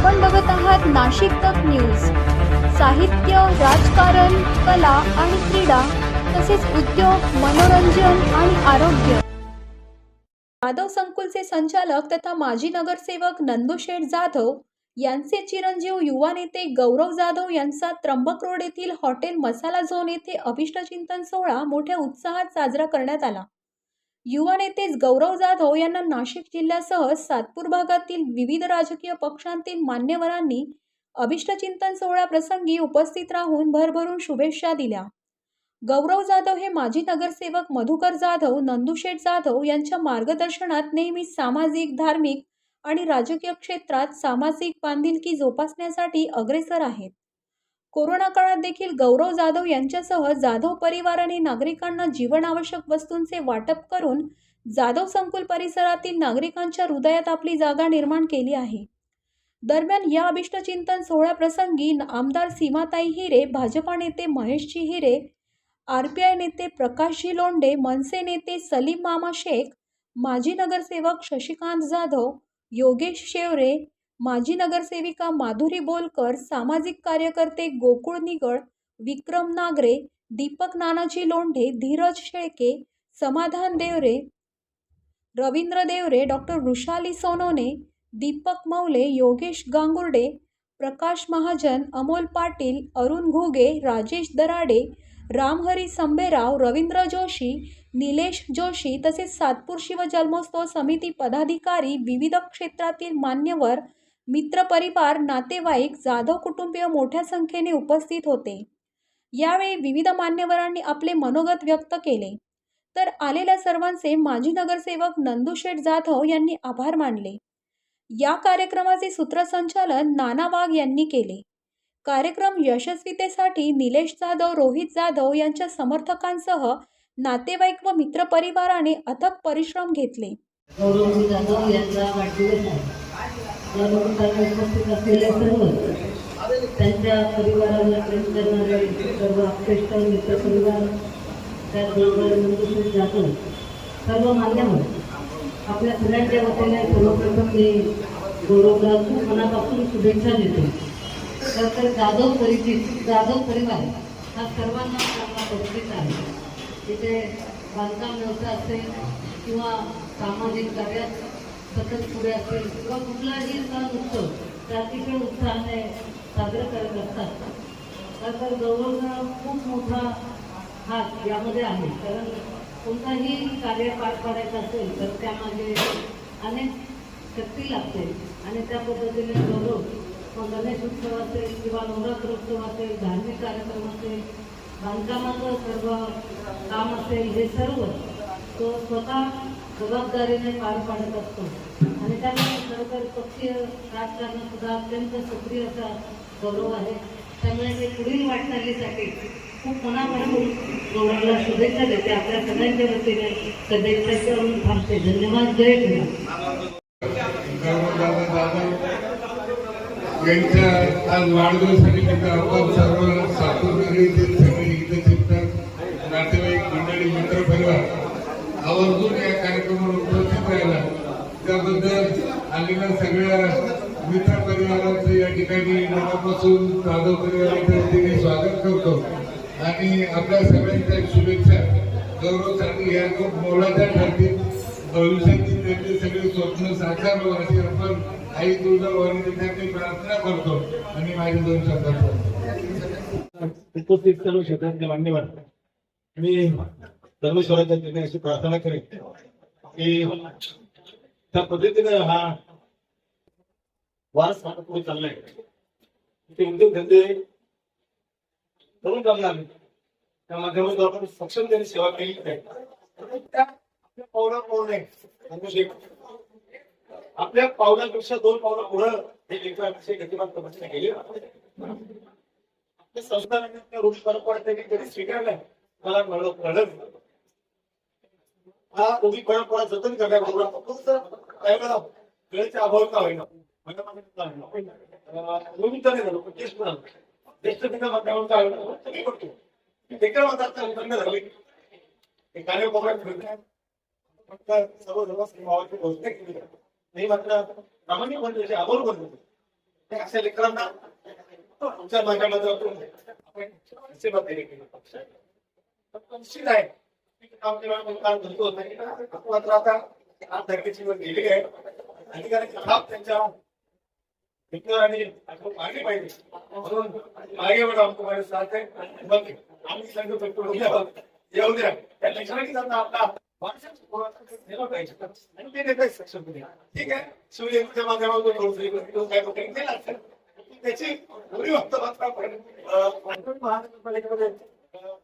आपण बघत आहात नाशिक तक न्यूज. साहित्य राजकारण कला आणि क्रीडा तसेच उद्योग मनोरंजन आणि आरोग्य. जाधव संकुलचे संचालक तथा माजी नगरसेवक नंदुशेठ जाधव यांचे चिरंजीव युवा नेते गौरव जाधव यांचा त्र्यंबक रोड येथील हॉटेल मसाला झोन येथे अभिष्टचिंतन सोहळा मोठ्या उत्साहात साजरा करण्यात आला. युवा नेते गौरव जाधव यांना नाशिक जिल्ह्यासह सातपूर भागातील विविध राजकीय पक्षांतील मान्यवरांनी अभिष्टचिंतन सोहळा प्रसंगी उपस्थित राहून भरभरून शुभेच्छा दिल्या. गौरव जाधव हे माजी नगरसेवक मधुकर जाधव नंदुशेठ जाधव यांच्या मार्गदर्शनात नेहमी सामाजिक धार्मिक आणि राजकीय क्षेत्रात सामाजिक बांधिलकी जोपासण्यासाठी अग्रेसर आहेत. कोरोना काळात देखील गौरव जाधव यांच्यासह जाधव परिवाराने नागरिकांना जीवनावश्यक वस्तूंचे वाटप करून जाधव संकुल परिसरातील नागरिकांच्या हृदयात आपली जागा निर्माण केली आहे. दरम्यान या अभिष्टचिंतन सोहळ्याप्रसंगी आमदार सीमाताई हिरे भाजपा नेते Maheshji Hire R P I नेते प्रकाशजी लोंडे मनसे नेते सलीम मामा शेख माजी नगरसेवक शशिकांत जाधव योगेश शेवरे माजी नगरसेविका माधुरी बोलकर सामाजिक कार्यकर्ते गोकुळ निगड विक्रम नागरे दीपक नानाजी लोंढे धीरज शेळके समाधान देवरे रवींद्र देवरे डॉक्टर वृषाली सोनोने दीपक मौले योगेश गांगुर्डे प्रकाश महाजन अमोल पाटील अरुण घुगे राजेश दराडे रामहरी संभेराव रवींद्र जोशी निलेश जोशी तसेच सातपूर शिवजन्मोत्सव समिती पदाधिकारी विविध क्षेत्रातील मान्यवर मित्रपरिवार नातेवाईक जाधव कुटुंबीय मोठ्या संख्येने उपस्थित होते. यावेळी विविध मान्यवरांनी आपले मनोगत व्यक्त केले. तर आलेल्या सर्वांचे माजी नगरसेवक नंदुशेठ जाधव यांनी आभार मानले. या कार्यक्रमाचे सूत्रसंचालन नाना वाघ यांनी केले. कार्यक्रम यशस्वीतेसाठी निलेश जाधव रोहित जाधव यांच्या समर्थकांसह नातेवाईक व मित्रपरिवाराने अथक परिश्रम घेतले. गौरवजी उपस्थित असलेले सर्व त्यांच्या परिवाराला प्रेम करणारे सर्व अपेष्ट मित्रपरिवार त्याचबरोबर नंदुश्री जाधव सर्व मान्यवर आपल्या सगळ्यांच्या वतीने सर्वप्रथम मी गौरवला खूप मनापासून शुभेच्छा देतो. तर तर जाधव परिचित जाधव परिवार हा सर्वांना चांगला परिचित आहे. तिथे बांधकाम व्यवसाय असेल किंवा सामाजिक कार्यात सतत पुढे असेल किंवा कुठलाही सण उत्सव ते उत्साहाने साजरे करत असतात. तर तर गौरवचा खूप मोठा हात यामध्ये आहे. कारण कोणताही कार्य पार पाडायचं असेल तर त्यामागे अनेक शक्ती लागते. आणि त्या पद्धतीने गौरव मग गणेश उत्सव असेल किंवा नवरात्र उत्सव असेल धार्मिक कार्यक्रम असेल बांधकामाचं सर्व काम असेल हे सर्व तो स्वतः जबाबदारीने पार पाडत असतो. आणि त्यामुळे खरोखर पक्षीय राजकारणात सुद्धा अत्यंत सक्रिय असा गौरव आहे. त्यामुळे ते पुढील वाटचालीसाठी खूप मनापासून गौरवला शुभेच्छा देते. आपल्या सगळ्यांच्या वतीने सदैव म्हणून थांबते. धन्यवाद. जय भीम यांच्या आज वाढदिवसानिमित्त आपण सर्व सगळे इथे शिकतात नातेवाईक मंडळी मित्र परिवार आवर्जून या कार्यक्रमाला उपस्थित राहिला त्याबद्दल सगळ्या मित्र परिवारांचं या ठिकाणी मनापासून जाधव परिवाराच्या वतीने स्वागत करतो. आणि आपल्या सगळ्यांच्या शुभेच्छा. गौरवसाठी या खूप मोलाच्या ठरतील. त्यांचे सगळे स्वप्न साकार अशी आपण आई तुळजाभवानी त्यांची प्रार्थना करतो. आणि माझ्या दोन शब्दात उपस्थित सर्व मान्यवर. मी धर्मेश्वराच्या तिने अशी प्रार्थना करेन की त्या पद्धतीने हा वारस माझा पुढे चाललाय? ते उद्योग धंदे करून चालणार नाही. त्या माध्यमातून आपण सक्षम सक्षमतेने सेवा केली आहे. आपल्या पावला पाऊल आहे आपल्या पावलापेक्षा दोन पावलं पुढं हे लेखनाविषयी गतिमान तपासणी केली. आपल्या संस्थानाने त्या रूढी परंपरा त्यांनी कधी स्वीकारल्या? मला कळलं कळलं हा रूढी परंपरा जतन करण्याबरोबर फक्त काय वेळा वेळेच्या अभाव का होईना. माझ्या मागे काय फक्त सर्व घोषणा केली नाही मात्र प्रामाणिक आभार लेकरांना आमच्या माध्यमातून आपण सेवा केली पण निश्चित आहे काम केल्यावर काम नाही मात्र आता आज धरण्याची वेळ गेली आहे त्यांच्या आणि पाहिजे म्हणून साथ आम्ही संघ करतो येऊ द्या त्या लेकरांनी आपला दिलं पाहिजे आणि ठीक आहे सूर्यच्या माध्यमातून काय असेल त्याची उरी वाटतं मात्र आपण कोकण महानगरपालिकेमध्ये अं,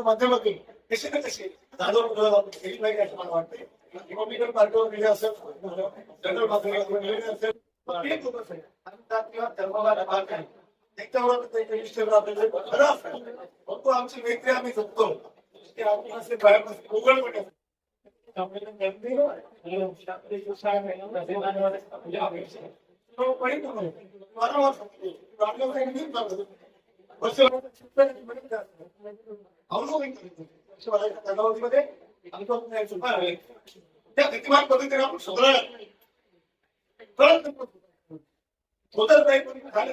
माध्यमातून कशी ना कशी जाधव केली पाहिजे असं मला वाटते पार्टीवर गेले असेल जनरल गेले असेल प्रत्येक खरं आमची व्यक्ती आम्ही जपतो ते आपण आहे. आमचं त्या गतिमान पद्धतीने आपण परत नाही झालं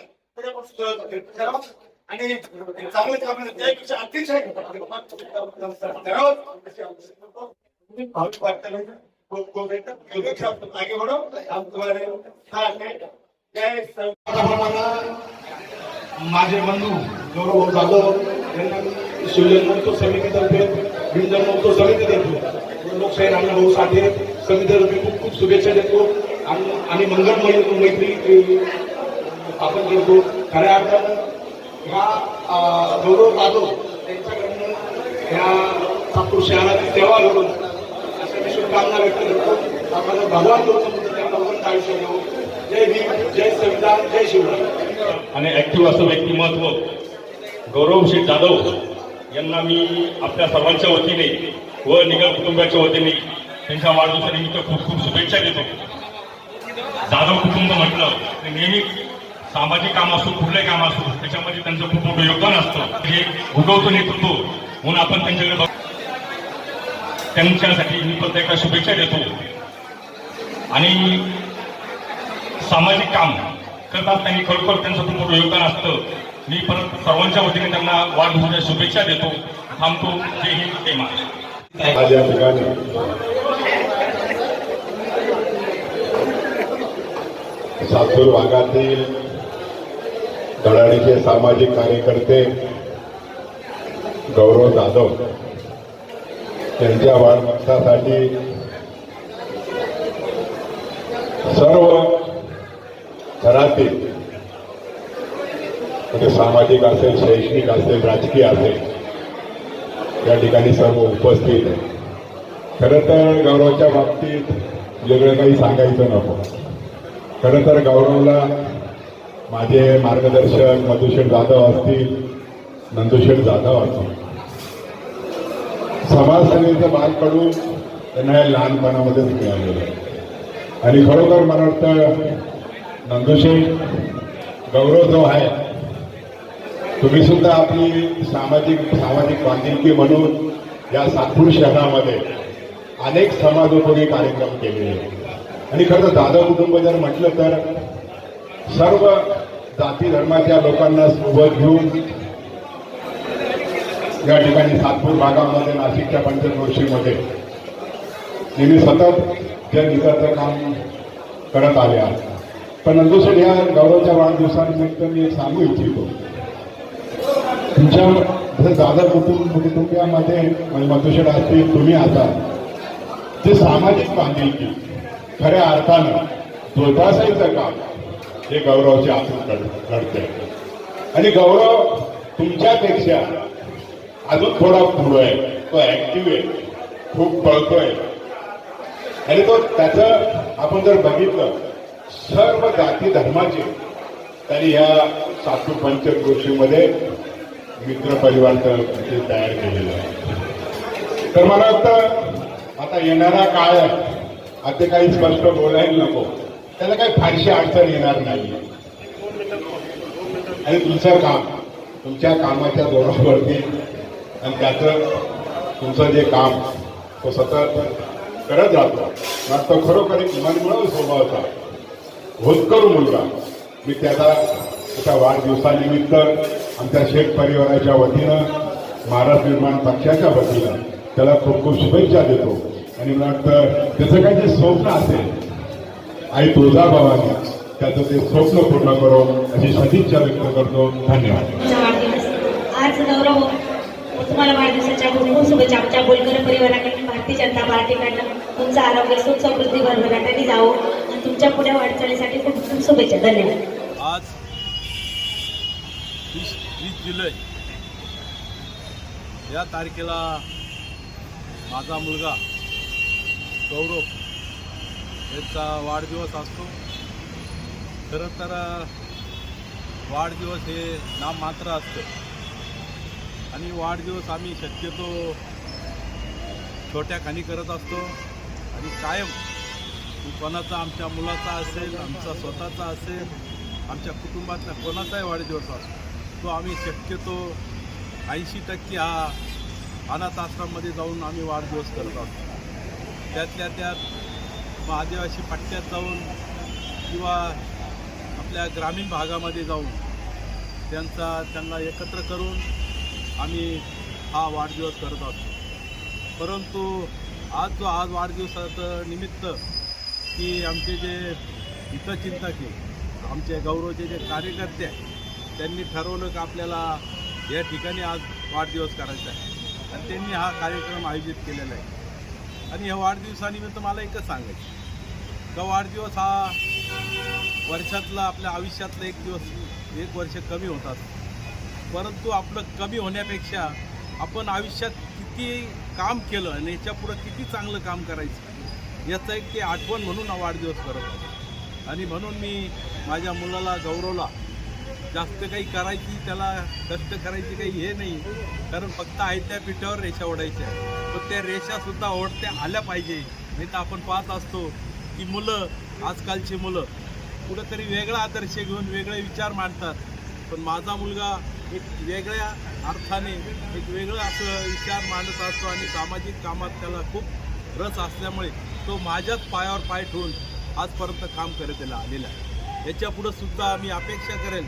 आणि चांगलं काम त्यापेक्षा अतिशय भाविक मागे माझे बंधू गौरव जाधव यांना शिवजन महोत्सव समितीतर्फे भिंजन महोत्सव समितीतर्फे लोकशाही रामभाऊ साठे समितीतर्फे खूप खूप शुभेच्छा देतो. आणि मंगलमय मैत्री अ, स्थापन करतो खऱ्या अर्थानं ह्या गौरव जाधव त्यांच्याकडनं ह्या नागपूर शहराची सेवा घडून अशा मी शुभकामना व्यक्त करतो. आम्हाला भगवान गौतम आयुष्य देऊ जय भीम जय संविधान जय शिवराय. आणि ऍक्टिव्ह असं व्यक्तिमत्व गौरव शेठ जाधव यांना मी आपल्या सर्वांच्या वतीने व निगम कुटुंबाच्या वतीने त्यांच्या वाढदिवसानिमित्त खूप खूप शुभेच्छा देतो. जाधव कुटुंब म्हटलं तर नेहमी सामाजिक काम असो कुठलंही काम असो त्याच्यामध्ये त्यांचं खूप मोठं योगदान असतं. हे उगवतो नेतृत्व म्हणून आपण त्यांच्याकडे त्यांच्यासाठी मी परत शुभेच्छा देतो. आणि सामाजिक काम करतात त्यांनी खरोखर त्यांचं खूप मोठं योगदान असतं. मी परत सर्वांच्या वतीने त्यांना वाढदिवसाच्या शुभेच्छा देतो. थांबतो. जय हिंद जय माझ्या ठिकाणी सातूर भागातील धडाडीचे सामाजिक कार्यकर्ते गौरव जाधव यांच्या वाढदिवसासाठी सर्व घरातील म्हणजे सामाजिक असेल शैक्षणिक असेल राजकीय असेल या ठिकाणी सर्व उपस्थित आहे. खरं तर गौरवच्या बाबतीत वेगळं काही सांगायचं नको. खरं तर गौरवला माझे मार्गदर्शक मधुशेठ जाधव असतील नंदुशेठ जाधव असतील. समाजसेवेचं बालकडून त्यांना लहानपणामध्येच मिळालेलं आहे. आणि खरोखर मला वाटतं नंदुशेठ गौरव जो आहे तुम्ही सुद्धा आपली सामाजिक सामाजिक बांधिलकी म्हणून या सातपूर शहरामध्ये अनेक समाजोपयोगी कार्यक्रम केलेले आहेत. आणि खरं दादा जाधव कुटुंब जर म्हटलं तर सर्व जाती धर्माच्या लोकांना सोबत घेऊन या ठिकाणी सातपूर भागामध्ये नाशिकच्या पंचक्रोशीमध्ये नेहमी सतत जनहिताचं काम करत आले आहे पण नंदुसर या गौरवच्या वाढदिवसानिमित्त मी एक सांगू इच्छितो. तुमच्या जसं दादा कुटुंब कुटुंबियामध्ये म्हणजे मधुशेड असतील तुम्ही आता जे सामाजिक बांधिलकी खऱ्या अर्थानं जोपासायचं काम हे गौरवचे आसून घडते आणि गौरव तुमच्यापेक्षा अजून थोडा पुढं आहे. तो ऍक्टिव्ह आहे. खूप पळतोय. आणि तो त्याचं आपण जर बघितलं सर्व जाती धर्माचे त्यांनी या सातू पंचकृषीमध्ये मित्र परिवार तयार केलेलं आहे तर मला वाटतं आता येणारा काळ आहे. आता काही स्पष्ट बोलायला नको. त्याला काही फारशी अडचण येणार नाही. आणि दुसरं काम तुमच्या कामाच्या जोरावरती. आणि त्याचं तुमचं जे काम तो सतत करत राहतो. मात्र खरोखर एक मनमिळव स्वभावाचा होतकरू मुलगा. मी त्याला त्याच्या वाढदिवसानिमित्त आमच्या शेख परिवाराच्या वतीनं महाराष्ट्र निर्माण पक्षाच्या वतीनं त्याला खूप खूप शुभेच्छा देतो. आणि मला वाटतं त्याचं काही जे स्वप्न असेल आई तुळजाभवानी त्याचं ते स्वप्न पूर्ण करो अशी सदिच्छा व्यक्त करतो. धन्यवाद. आज गौरव तुम्हाला वाढदिवसाच्या खूप खूप शुभेच्छा. आमच्या बोलकर परिवाराकडून भारतीय जनता पार्टीकडनं तुमचं आरोग्य सुख समृद्धी भरभराटाने जावं आणि तुमच्यापुढे वाटचालीसाठी खूप खूप शुभेच्छा. धन्यवाद. आज वीस वीस जुलै या तारखेला माझा मुलगा गौरव यांचा वाढदिवस असतो. खरं तर वाढदिवस हे नाममात्र असतं. आणि वाढदिवस आम्ही शक्यतो छोट्या खाणी करत असतो. आणि कायम कोणाचा आमच्या मुलाचा असेल आमचा स्वतःचा असेल आमच्या कुटुंबातला कोणाचाही वाढदिवस असतो तो आम्ही शक्यतो ऐंशी टक्के हा अनाथ आश्रममध्ये जाऊन आम्ही वाढदिवस करत असतो. त्यातल्या त्यात महादेवाशी पट्ट्यात जाऊन किंवा आपल्या ग्रामीण भागामध्ये जाऊन त्यांचा त्यांना एकत्र करून आम्ही हा वाढदिवस करत असतो. परंतु आज जो आज वाढदिवसाचं निमित्त की आमचे जे हितचिंतक आहे आमचे गौरवचे जे कार्यकर्ते आहेत त्यांनी ठरवलं की आपल्याला या ठिकाणी आज वाढदिवस करायचा आहे. आणि त्यांनी हा कार्यक्रम आयोजित केलेला आहे. आणि ह्या वाढदिवसानिमित्त मला एकच सांगायचं का वाढदिवस हा वर्षातला आपल्या आयुष्यातला एक दिवस एक वर्ष कमी होतात. परंतु आपलं कमी होण्यापेक्षा आपण आयुष्यात किती काम केलं आणि याच्यापुढं किती चांगलं काम करायचं याचं एक ते आठवण म्हणून हा वाढदिवस करत होतो आणि म्हणून मी माझ्या मुलाला गौरवला. जास्त काही करायची त्याला कष्ट करायची काही हे नाही. कारण फक्त आयत्या पिठावर रेषा ओढायच्या. पण त्या रेषासुद्धा ओढत्या आल्या पाहिजे. नाही तर आपण पाहत असतो की मुलं आजकालची मुलं कुठंतरी वेगळा आदर्श घेऊन वेगळे विचार मांडतात. पण माझा मुलगा एक वेगळ्या अर्थाने एक वेगळं असं विचार मांडत असतो आणि सामाजिक कामात त्याला खूप रस असल्यामुळे तो माझ्याच पायावर पाय ठेवून आजपर्यंत काम करत आलेला आहे. याच्यापुढं सुद्धा मी अपेक्षा करेल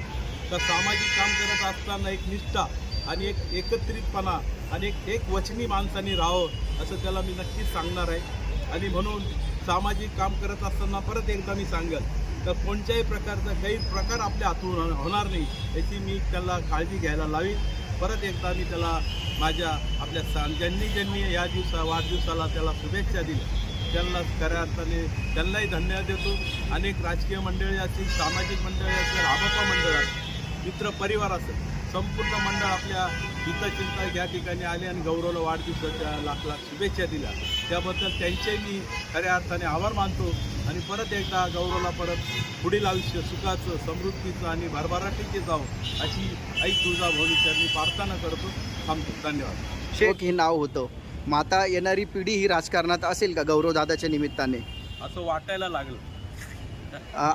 तर सामाजिक काम करत असताना एक निष्ठा आणि एक एकत्रितपणा आणि एक एक वचनी माणसाने राहावं असं त्याला मी नक्कीच सांगणार आहे. आणि म्हणून सामाजिक काम करत असताना परत एकदा मी सांगेल तर कोणत्याही प्रकारचा काही प्रकार आपल्या हातून होणार- नाही याची मी त्याला काळजी घ्यायला लावीन. परत एकदा मी त्याला माझ्या आपल्या सा ज्यांनी ज्यांनी या दिवसा वाढदिवसाला त्याला शुभेच्छा दिल्या त्यांना खऱ्या अर्थाने त्यांनाही धन्यवाद देतो. अनेक राजकीय मंडळी असतील सामाजिक मंडळी असतील आबापा मंडळ असतील मित्र परिवार असेल संपूर्ण मंडळ आपल्या हितचिंतक या ठिकाणी आले आणि गौरवला वाढदिवसाच्या लाख लाख शुभेच्छा दिल्या. त्याबद्दल त्यांचे मी खऱ्या अर्थाने आभार मानतो आणि परत एकदा गौरवला परत पुढील आयुष्य सुखाचं समृद्धीचं आणि भरभराटीचे जावं अशी आई तुळजा भविष्यात प्रार्थना करतो. थांबतो. धन्यवाद. शेख हे नाव होतं. मग आता येणारी पिढी ही राजकारणात असेल का गौरवदादाच्या निमित्ताने? असं वाटायला लागलं.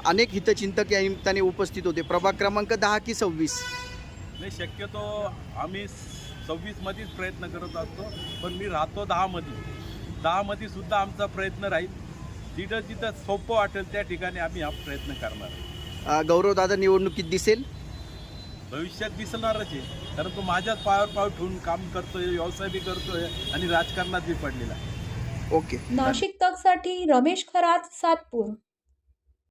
अनेक हितचिंतक या निमित्ताने उपस्थित होते. प्रभाग क्रमांक दहा की सव्वीस. नाही शक्यतो आम्ही सव्वीसमध्येच प्रयत्न करत असतो पण मी राहतो दहामध्ये दहामध्ये सुद्धा आमचा प्रयत्न राहील. जिथं जिथं सोपं वाटेल त्या ठिकाणी आम्ही हा प्रयत्न करणार आहे. गौरवदादा निवडणुकीत दिसेल? भविष्यात दिसणारच आहे. कारण तो माझ्याच पायावर पाव ठेवून काम करतोय व्यवसाय बी करतोय आणि राजकारणात बी पडलेला आहे. ओके. नाशिक तकसाठी रमेश खरात सातपूर.